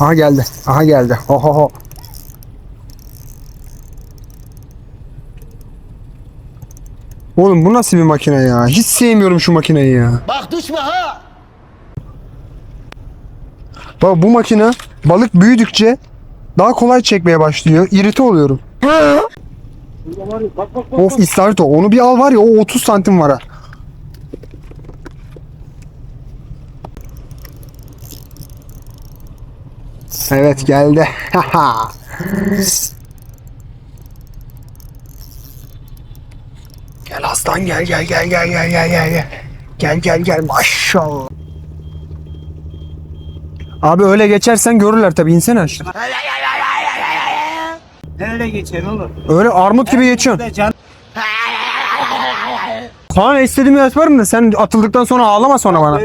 Aha geldi. Aha geldi. Ho ho ho. Oğlum bu nasıl bir makine ya? Hiç sevmiyorum şu makineyi ya. Bak düşme ha. Bak bu makine balık büyüdükçe daha kolay çekmeye başlıyor. İrite oluyorum. Of istavrit o. Onu bir al var ya o 30 santim var ha. Evet geldi. gel aslan gel gel gel gel gel gel gel gel. Gel gel gel maşallah. Abi öyle geçersen görürler tabii insene aşağı. Nerede geçer oğlum? Öyle armut gibi geçiyorsun. Can Kaan istediğimi yaparım da sen atıldıktan sonra ağlama sonra bana.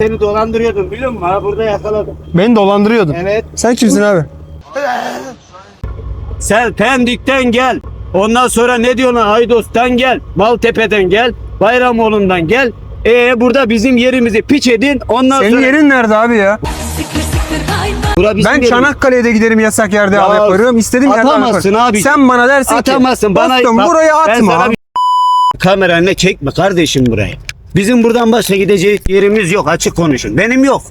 Seni dolandırıyordum biliyor musun? Ha burada yakaladım. Beni dolandırıyordun. Evet. Sen kimsin abi? Sen Pendik'ten gel. Ondan sonra ne diyorsun? Aydos'tan gel. Maltepe'den gel. Bayramoğlu'ndan gel. Ee burada bizim yerimizi piç edin. Ondan Senin sonra yerin nerede abi ya? Bura bizim Ben yerimiz. Çanakkale'ye de giderim yasak yerde Ya, yaparım. İstediğim yerde atamazsın yaparım. abi. Sen bana dersin ki Atamazsın bana. dostum bak, buraya ben atma. sana bir- Kameranla çekme kardeşim burayı. Bizim buradan başka gidecek yerimiz yok açık konuşun. Benim yok.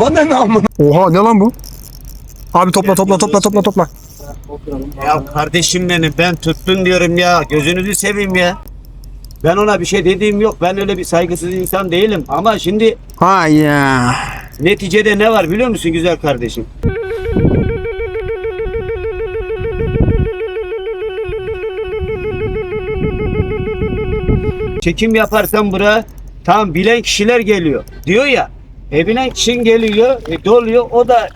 Bana ne amına? Oha ne lan bu? Abi topla topla topla topla topla. Ya kardeşim benim ben tuttun diyorum ya. Gözünüzü seveyim ya. Ben ona bir şey dediğim yok. Ben öyle bir saygısız insan değilim. Ama şimdi Ha ya. neticede ne var biliyor musun güzel kardeşim? Çekim yaparsan buraya tam bilen kişiler geliyor. Diyor ya. E bilen kişinin geliyor, e, doluyor. O da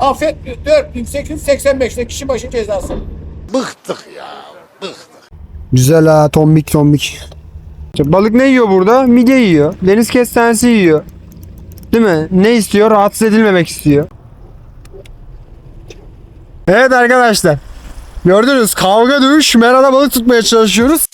Affet 4885'te kişi başı cezası. Güzel ha tombik tombik. Balık ne yiyor burada? Midye yiyor. Deniz kestanesi yiyor. Değil mi? Ne istiyor? Rahatsız edilmemek istiyor. Evet arkadaşlar. Gördünüz kavga dövüş merada balık tutmaya çalışıyoruz.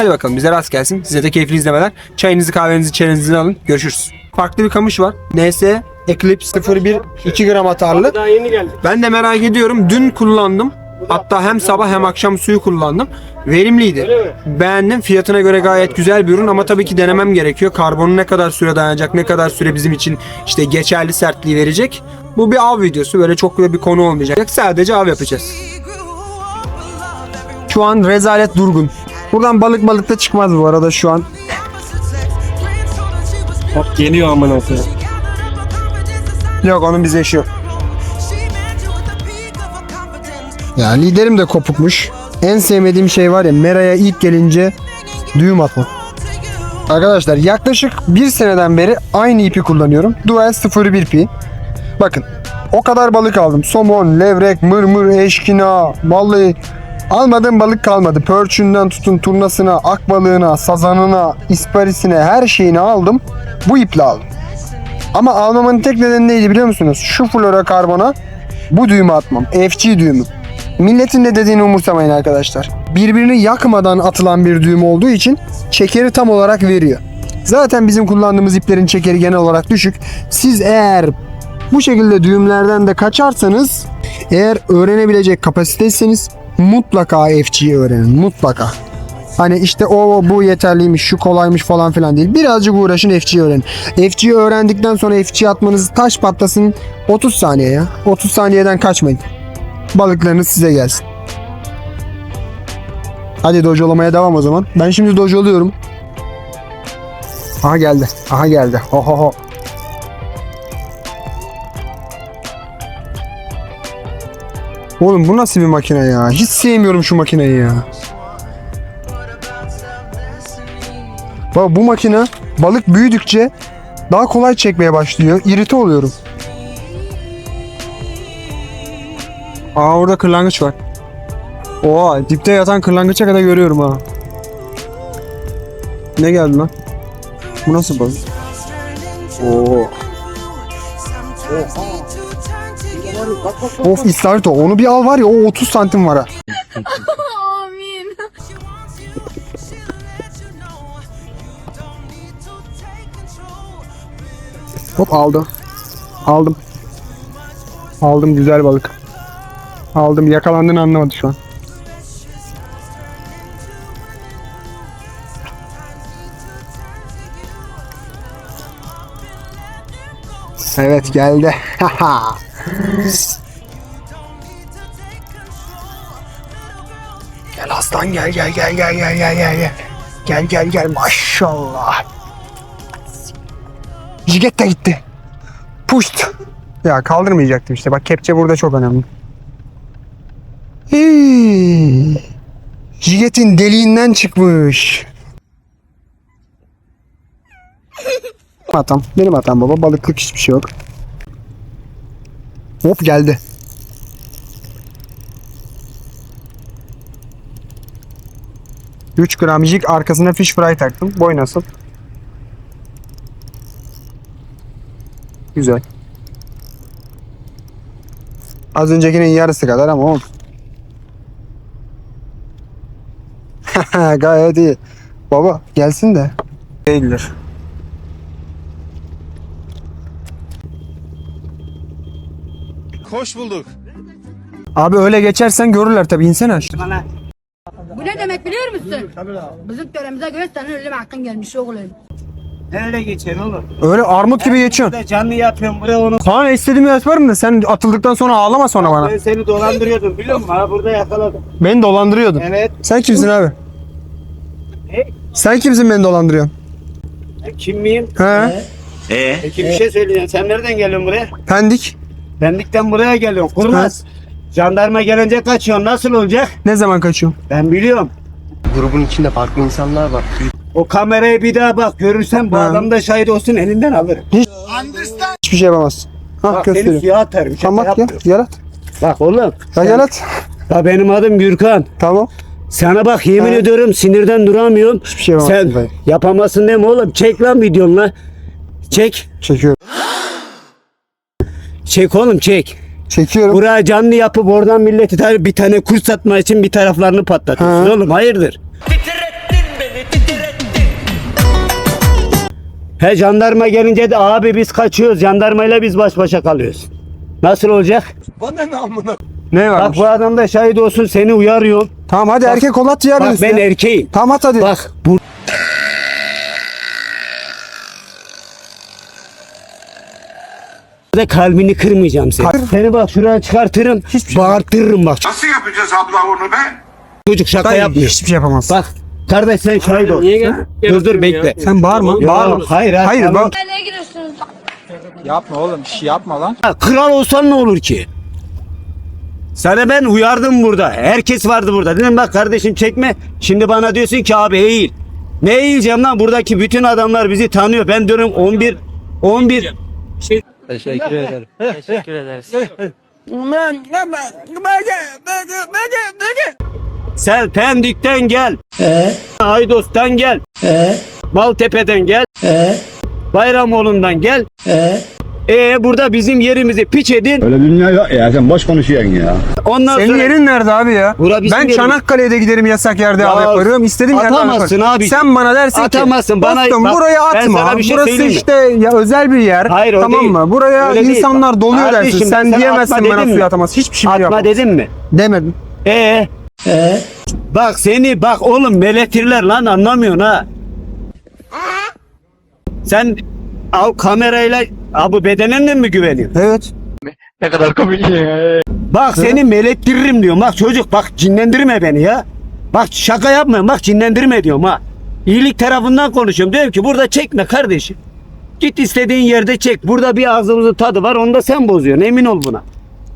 Hadi bakalım bize rast gelsin. Size de keyifli izlemeler. Çayınızı kahvenizi çerezinizi alın. Görüşürüz. Farklı bir kamış var. NS Eclipse 01 2 gram atarlı. daha yeni geldi. Ben de merak ediyorum. Dün kullandım. Hatta hem sabah hem akşam suyu kullandım. Verimliydi. Beğendim. Fiyatına göre gayet güzel bir ürün ama tabii ki denemem gerekiyor. Karbonu ne kadar süre dayanacak, ne kadar süre bizim için işte geçerli sertliği verecek. Bu bir av videosu. Böyle çok böyle bir konu olmayacak. Sadece av yapacağız. Şu an rezalet durgun. Buradan balık balık da çıkmaz bu arada şu an. Bak geliyor amına koyayım. Yok onun bize işi yok. Ya liderim de kopukmuş. En sevmediğim şey var ya Mera'ya ilk gelince düğüm atma. Arkadaşlar yaklaşık bir seneden beri aynı ipi kullanıyorum. Dual 01 pi. Bakın o kadar balık aldım. Somon, levrek, mırmır, eşkina. Vallahi almadığım balık kalmadı. Pörçünden tutun turnasına, akbalığına, sazanına, isparisine her şeyini aldım. Bu iple aldım. Ama almamın tek nedeni neydi biliyor musunuz? Şu florokarbona bu düğümü atmam. FC düğümü. Milletin ne dediğini umursamayın arkadaşlar. Birbirini yakmadan atılan bir düğüm olduğu için çekeri tam olarak veriyor. Zaten bizim kullandığımız iplerin çekeri genel olarak düşük. Siz eğer bu şekilde düğümlerden de kaçarsanız eğer öğrenebilecek kapasiteyseniz mutlaka FG'yi öğrenin. Mutlaka. Hani işte o bu yeterliymiş, şu kolaymış falan filan değil. Birazcık uğraşın FG'yi öğrenin. FG'yi öğrendikten sonra FG atmanız taş patlasın 30 saniye ya. 30 saniyeden kaçmayın. Balıklarınız size gelsin. Hadi dojolamaya devam o zaman. Ben şimdi dojoluyorum. Aha geldi. Aha geldi. Ho ho ho. Oğlum bu nasıl bir makine ya? Hiç sevmiyorum şu makineyi ya. Bak bu makine balık büyüdükçe daha kolay çekmeye başlıyor. İrite oluyorum. Aa orada kırlangıç var. Oha dipte yatan kırlangıça kadar görüyorum ha. Ne geldi lan? Bu nasıl balık? Oo. Of istavrit o. Onu bir al var ya o 30 santim var ha. Amin. Hop aldım. Aldım. Aldım güzel balık. Aldım yakalandığını anlamadı şu an. Evet geldi. gel aslan gel gel gel gel gel gel gel gel. Gel gel gel maşallah. Jiget de gitti. Puşt. Ya kaldırmayacaktım işte. Bak kepçe burada çok önemli. Hii. Jiget'in deliğinden çıkmış. hatam. Benim hatam baba. Balıklık hiçbir şey yok. Hop geldi. Üç gram arkasına fish fry taktım. Boy nasıl? Güzel. Az öncekinin yarısı kadar ama olsun. Gayet iyi. Baba gelsin de. Değildir. Hoş bulduk. Abi öyle geçersen görürler tabii insene aşağı. Bu ne demek biliyor musun? Bizim töremize göre senin ölüm hakkın gelmiş oğlum. Nerede geçer oğlum? Öyle armut gibi geçiyorsun. Burada canlı yapıyorum buraya onu. Kaan istediğimi yaparım da sen atıldıktan sonra ağlama sonra bana. Ben seni dolandırıyordum biliyor musun? Ha burada yakaladım. Beni dolandırıyordun. Evet. Sen kimsin abi? Ne? Sen kimsin beni dolandırıyorsun? Kim miyim? He? Peki bir şey söyleyeceğim. Sen nereden geliyorsun buraya? Pendik. Bendikten buraya geliyorsun. Kurmaz. Jandarma gelince kaçıyorsun. Nasıl olacak? Ne zaman kaçıyorsun? Ben biliyorum. Grubun içinde farklı insanlar var. O kameraya bir daha bak. Görürsen bu Ha. adam da şahit olsun elinden alırım. Hiçbir şey yapamazsın. Ha Bak seni gösteriyorum. suya atarım. Şaka Tamam at gel. yapmıyorum. Gel at. Bak oğlum. Ya sen- gel at. Ya benim adım Gürkan. Tamam. Sana bak yemin Ha. ediyorum sinirden duramıyorum. Hiçbir şey yapamazsın Sen dayı. yapamazsın deme oğlum. Çek lan videonu lan. Çek. Çekiyorum. Çek oğlum çek. Çekiyorum. Buraya canlı yapıp oradan milleti tar- bir tane kurs satma için bir taraflarını patlatıyorsun Ha. oğlum hayırdır? He jandarma gelince de abi biz kaçıyoruz jandarmayla biz baş başa kalıyoruz. Nasıl olacak? Ne var? Bak bu adam da şahit olsun seni uyarıyorum. Tamam hadi erkek ol at ya Bak ben üstüne. erkeğim. Tamam at hadi. Bak bu Burada kalbini kırmayacağım seni. Kır. Seni bak şuraya çıkartırım. Hiçbir şey- Bağırtırırım bak. Nasıl yapacağız abla onu be? Çocuk şaka Dayı, yapmıyor. hiçbir şey yapamazsın. Bak kardeş sen şahit ol. Dur dur bekle. Sen bağırma. Yok, bağırma. hayır, hayır, Hayır bak. Nereye? Yapma oğlum bir şey yapma lan. Ha, Kral olsan ne olur ki? Sana ben uyardım burada. Herkes vardı burada. Dedim bak kardeşim çekme. Şimdi bana diyorsun ki abi eğil. Ne eğileceğim lan? Buradaki bütün adamlar bizi tanıyor. Ben diyorum 11 11 Teşekkür ederim. Teşekkür ederiz. Sen Pendik'ten gel. Aydos'tan gel. Maltepe'den gel. Bayramoğlu'ndan gel. Ee burada bizim yerimizi piç edin. Öyle dünya yok ya sen boş konuşuyorsun ya. Ondan Senin sonra yerin nerede abi ya? Bura bizim ben yerimiz. Çanakkale'de giderim yasak yerde Ya, av yaparım. İstediğim yerde atamazsın abi. Sen bana dersin Atamazsın. ki Bana- dostum bak, buraya ben atma. sana bir şey Burası işte ya özel bir yer. Hayır, o tamam değil. mı? Buraya Öyle değil. insanlar doluyor Kardeşim, dersin. ben Sen sana diyemezsin atma bana suya atamaz. Hiçbir şey atma yapamaz. dedim mi? Demedim. Ee? Bak seni bak oğlum meletirler lan anlamıyorsun ha. Sen al kamerayla abi bedenenle mi güveniyorsun? Evet. Ne kadar komik ya. Bak seni melettiririm diyorum. Bak çocuk bak cinlendirme beni ya. Bak şaka yapma bak cinlendirme diyorum ha. İyilik tarafından konuşuyorum. Diyorum ki burada çekme kardeşim. Git istediğin yerde çek. Burada bir ağzımızın tadı var onu da sen bozuyorsun emin ol buna.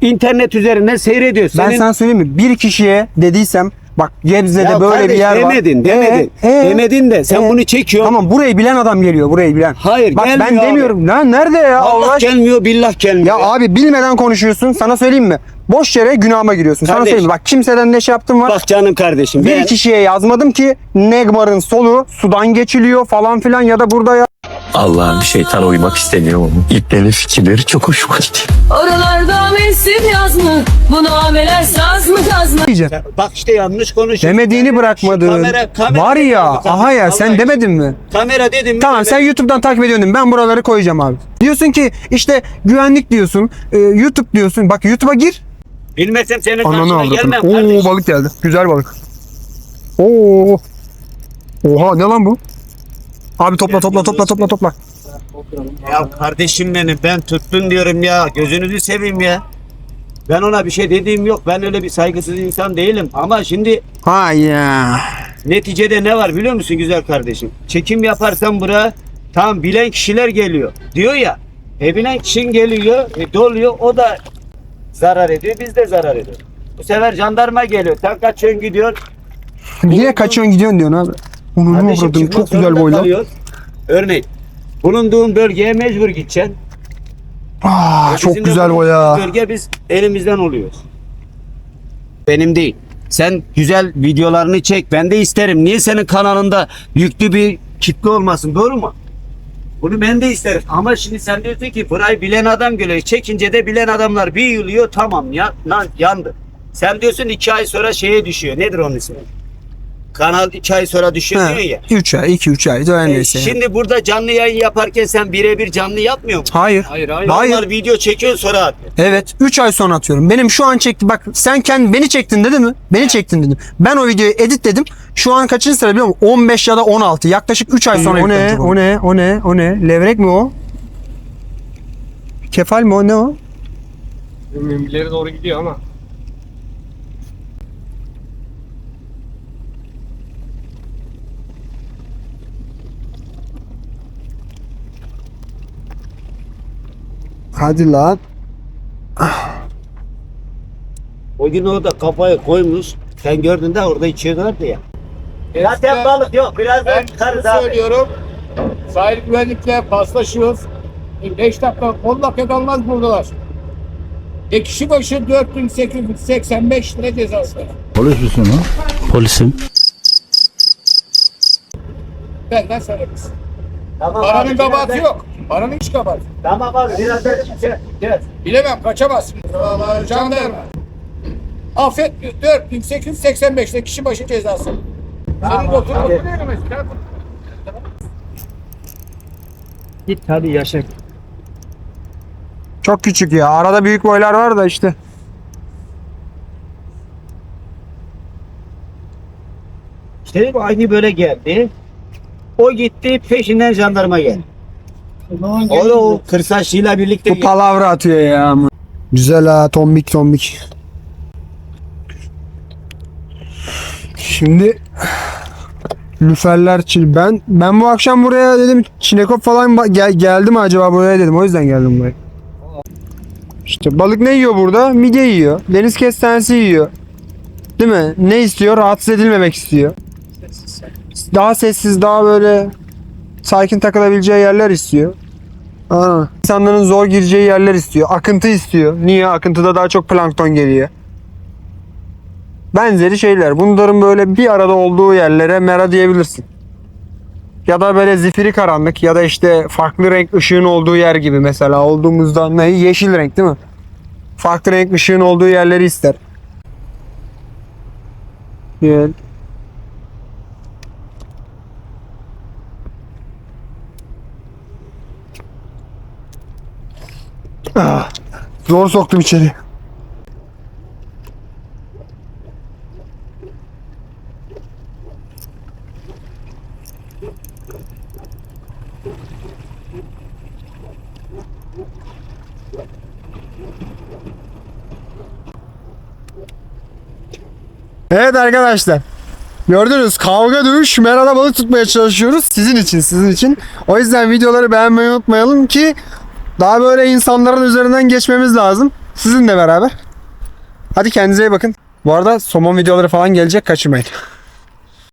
İnternet üzerinden seyrediyorsun. Ben Senin- sana söyleyeyim mi? Bir kişiye dediysem bak Gebze'de Ya böyle bir kardeş, yer var. demedin, demedin. Ee, demedin de sen ee. bunu çekiyorsun. Tamam burayı bilen adam geliyor. Burayı bilen. Hayır, Bak ben gelmiyor abi. demiyorum. Lan nerede ya? Allah Allah gelmiyor billah gelmiyor. Ya abi bilmeden konuşuyorsun. Sana söyleyeyim mi? Boş yere günahıma giriyorsun. Sana Kardeş. söyleyeyim mi? Bak kimseden ne şey yaptım var. Bak canım kardeşim. bir ben- kişiye yazmadım ki Negmar'ın solu sudan geçiliyor falan filan ya da burada ya. Allah'ım şeytana uymak istemiyorum. İplerin fikirleri çok hoşuma gitti. Oralarda mevsim yaz mı? Bu nameler saz mı kaz mı? Bak işte yanlış konuşuyorsun. Demediğini Şu bırakmadın. Kamera, kamera var ya kamera- aha ya sen Allah demedin mi? Kamera dedim mi? Tamam sen YouTube'dan takip ediyordun. Ben buraları koyacağım abi. Diyorsun ki işte güvenlik diyorsun, e, YouTube diyorsun. Bak YouTube'a gir. Bilmesem senin Ananı karşına avradım. gelmem Oo kardeşim. balık geldi. Güzel balık. Oo. Oha ne lan bu? Abi topla topla topla topla topla. Ya kardeşim benim ben tuttun diyorum ya. Gözünüzü seveyim ya. Ben ona bir şey dediğim yok. Ben öyle bir saygısız insan değilim. Ama şimdi Ha ya. neticede ne var biliyor musun güzel kardeşim? Çekim yaparsan buraya tam bilen kişiler geliyor. Diyor ya. E bilen kişin geliyor, e, doluyor. O da zarar ediyor. Biz de zarar ediyoruz. Bu sefer jandarma geliyor. Sen kaçıyorsun gidiyor. Niye kaçıyorsun gidiyorsun diyorsun abi? Onu ne avradım çok güzel boyla. Örneğin bulunduğun bölgeye mecbur gideceksin. Aa, çok Bizim de güzel boya. Bölge biz elimizden oluyoruz. Benim değil. Sen güzel videolarını çek. Ben de isterim. Niye senin kanalında yüklü bir kitle olmasın? Doğru mu? Bunu ben de isterim. Ama şimdi sen diyorsun ki burayı bilen adam geliyor. Çekince de bilen adamlar bir yılıyor. Tamam ya, lan, yandı. Sen diyorsun iki ay sonra şeye düşüyor. Nedir onun ismi? Kanal iki ay sonra düşüyor diyor ya. 3 ay, 2-3 ay. Öyle E, neyse. şimdi burada canlı yayın yaparken sen birebir canlı yapmıyor musun? Hayır. Hayır hayır. Hayır. Video çekiyorsun sonra atıyor. Evet 3 ay sonra atıyorum. Benim şu an çekti bak sen kendi beni çektin dedi mi? Beni çektin dedim. Ben o videoyu editledim. Şu an kaçıncı sıra biliyor musun? 15 ya da 16. Yaklaşık 3 ay sonra o ne? O ne? O ne? O ne? Levrek mi o? Kefal mi o? Ne o? İleri doğru gidiyor ama. Hadi lan. O gün orada kafayı koymuş. Sen gördün de orada içiyorlardı ya. Zaten balık yok. Birazdan Ben çıkarız şunu abi. söylüyorum. Sahil güvenlikle paslaşıyoruz. 5 dakika 10 dakika kalmaz buradalar. E kişi başı 4885 lira cezası. Polis misin ha? Polisim. Benden söylemez. Tamam Paranın abi, kabahati yok. Paranın hiç kabahati. Tamam abi birazdan çıkacağız. Gel. Bilemem kaçamazsın. Jandarma. Affet 4885 lira kişi başı cezası. Senin oturup hadi. oturuyor mesela. Git hadi yaşa. Çok küçük ya. Arada büyük boylar var da işte. İşte bu aynı böyle geldi. O gitti peşinden jandarma geldi. O da o kırsaçlıyla birlikte Bu palavra atıyor ya. Güzel ha tombik tombik. Şimdi lüferler çil. Ben ben bu akşam buraya dedim çinekop falan ba- gel, geldi mi acaba buraya dedim. O yüzden geldim buraya. İşte balık ne yiyor burada? Midye yiyor. Deniz kestanesi yiyor. Değil mi? Ne istiyor? Rahatsız edilmemek istiyor. Daha sessiz, daha böyle sakin takılabileceği yerler istiyor. Aa. İnsanların zor gireceği yerler istiyor. Akıntı istiyor. Niye? Akıntıda daha çok plankton geliyor. Benzeri şeyler. Bunların böyle bir arada olduğu yerlere mera diyebilirsin. Ya da böyle zifiri karanlık ya da işte farklı renk ışığın olduğu yer gibi mesela olduğumuzda ne? Yeşil renk değil mi? Farklı renk ışığın olduğu yerleri ister. Evet. Zor soktum içeri. Evet arkadaşlar. Gördünüz kavga dövüş merada balık tutmaya çalışıyoruz. Sizin için sizin için. O yüzden videoları beğenmeyi unutmayalım ki daha böyle insanların üzerinden geçmemiz lazım. Sizinle beraber. Hadi kendinize iyi bakın. Bu arada somon videoları falan gelecek kaçırmayın.